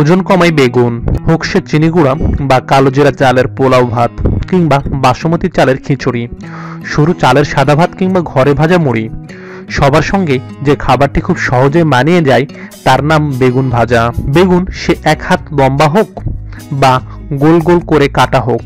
ওজন কমায় বেগুন হোক সে চিনি গুঁড়া বা কালো জিরা চালের পোলাও ভাত কিংবা বাসমতি চালের খিচুড়ি, সরু চালের সাদা ভাত কিংবা ঘরে ভাজা মুড়ি। সবার সঙ্গে যে খাবারটি খুব সহজে মানিয়ে যায়, তার নাম বেগুন ভাজা। বেগুন সে এক হাত লম্বা হোক বা গোল গোল করে কাটা হোক।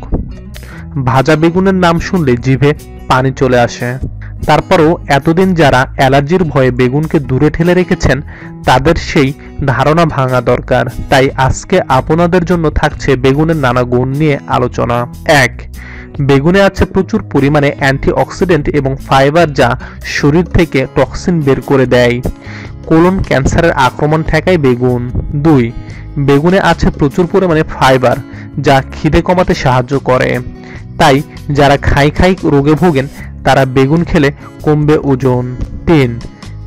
ভাজা বেগুনের নাম শুনলে জিভে পানি চলে আসে। তারপরও এতদিন যারা অ্যালার্জির ভয়ে বেগুনকে দূরে ঠেলে রেখেছেন, তাদের সেই ধারণা ভাঙা দরকার। তাই আজকে আপনাদের জন্য থাকছে বেগুনের নানা গুণ নিয়ে আলোচনা। এক, বেগুনে আছে প্রচুর পরিমাণে অ্যান্টিঅক্সিডেন্ট এবং ফাইবার যা শরীর থেকে টক্সিন বের করে দেয়। কোলন ক্যান্সারের আক্রমণ ঠেকায় বেগুন। দুই, বেগুনে আছে প্রচুর পরিমাণে ফাইবার যা খিদে কমাতে সাহায্য করে। তাই যারা খাই খাই রোগে ভোগেন, তারা বেগুন খেলে কমবে ওজন। তিন,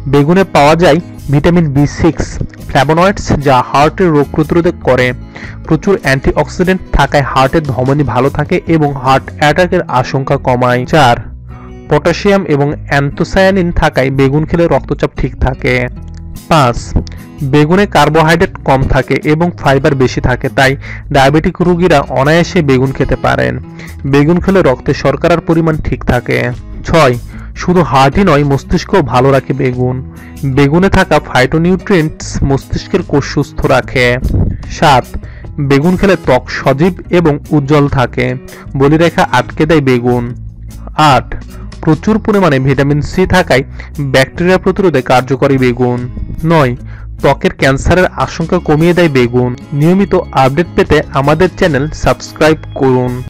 বেগুনে পাওয়া যায় ভিটামিন বি সিক্স ফ্ল্যাবোনয়েডস যা হার্টের রোগ প্রতিরোধক করে। প্রচুর অ্যান্টিঅক্সিডেন্ট থাকায় হার্টের ধমনী ভালো থাকে এবং হার্ট অ্যাটাকের আশঙ্কা কমায়। চার, পটাশিয়াম এবং অ্যান্থোসায়ানিন থাকায় বেগুন খেলে রক্তচাপ ঠিক থাকে। পাঁচ, বেগুনে কার্বোহাইড্রেট কম থাকে এবং ফাইবার বেশি থাকে, তাই ডায়াবেটিক রোগীরা অনায়াসে বেগুন খেতে পারেন। বেগুন খেলে রক্তে শর্করার পরিমাণ ঠিক থাকে। ছয় শুধু হার্টই নয়, মস্তিষ্কও ভালো রাখে বেগুন। বেগুনে থাকা ফাইটোনিউট্রিয়েন্টস মস্তিষ্কের কোষ সুস্থ রাখে। সাত, বেগুন খেলে ত্বক সজীব এবং উজ্জ্বল থাকে বলিরেখা আটকে দেয় বেগুন। আট, প্রচুর পরিমাণে ভিটামিন সি থাকায় ব্যাকটেরিয়া প্রতিরোধে কার্যকরী বেগুন। নয়, ত্বকের ক্যান্সারের আশঙ্কা কমিয়ে দেয় বেগুন। নিয়মিত আপডেট পেতে আমাদের চ্যানেল সাবস্ক্রাইব করুন।